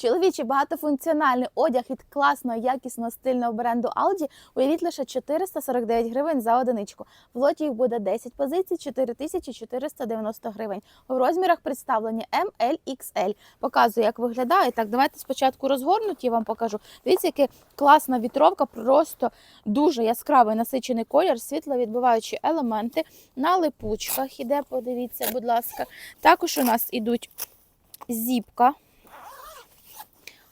Чоловічий багатофункціональний одяг від класного якісного стильного бренду Aldi уявіть лише 449 гривень за одиничку. В лоті їх буде 10 позицій, 4490 гривень. У розмірах представлені M, XL. Показую, як виглядає. Так, давайте спочатку розгорнуті вам покажу. Дивіться, яка класна вітровка, просто дуже яскравий насичений колір, світловідбиваючі елементи на липучках. Іде, подивіться, будь ласка. Також у нас ідуть зіпка.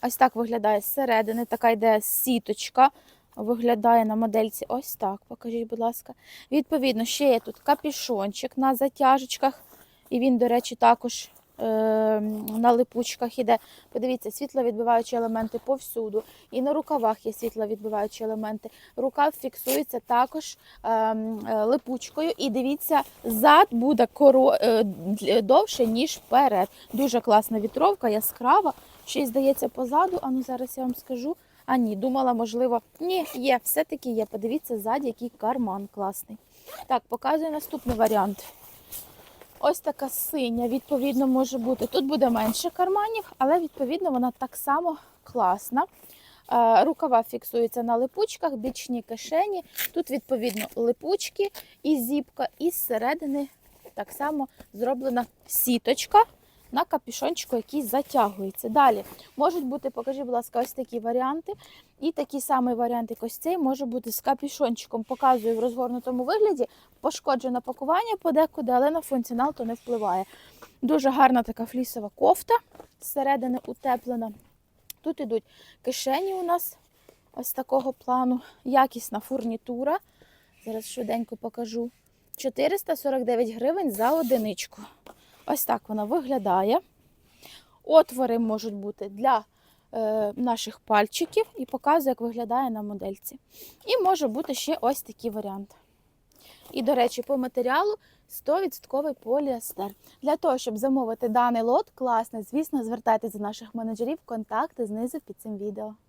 Ось так виглядає зсередини, така йде сіточка. Виглядає на модельці ось так. Покажіть, будь ласка. Відповідно, ще є тут капішончик на затяжечках. І він, до речі, також е, на липучках іде. Подивіться, світловідбиваючі елементи повсюду. І на рукавах є світловідбиваючі елементи. Рукав фіксується також е, е, липучкою. І дивіться, зад буде коро, е, довше, ніж вперед. Дуже класна вітровка, яскрава. Й здається позаду. А ну зараз я вам скажу. А ні, думала, можливо, ні, є, все-таки є. Подивіться ззаді, який карман класний. Так, показую наступний варіант. Ось така синя, відповідно, може бути. Тут буде менше карманів, але відповідно вона так само класна. Е, Рукава фіксуються на липучках, бічні кишені. Тут, відповідно, липучки і зіпка, і зсередини так само зроблена сіточка на капюшончику, який затягується. Далі можуть бути, покажи, будь ласка, ось такі варіанти. І такий самий варіант, як ось цей, може бути з капюшончиком. Показую в розгорнутому вигляді. Пошкоджене пакування подекуди, але на функціонал то не впливає. Дуже гарна така флісова кофта, зсередини утеплена. Тут ідуть кишені у нас ось такого плану, якісна фурнітура. Зараз швиденько покажу. 449 гривень за одиничку. Ось так вона виглядає. Отвори можуть бути для е, наших пальчиків і показую, як виглядає на модельці. І може бути ще ось такий варіант. І, до речі, по матеріалу 100% поліестер. Для того, щоб замовити даний лот, класний, звісно, звертайтеся до наших менеджерів, контакти знизу під цим відео.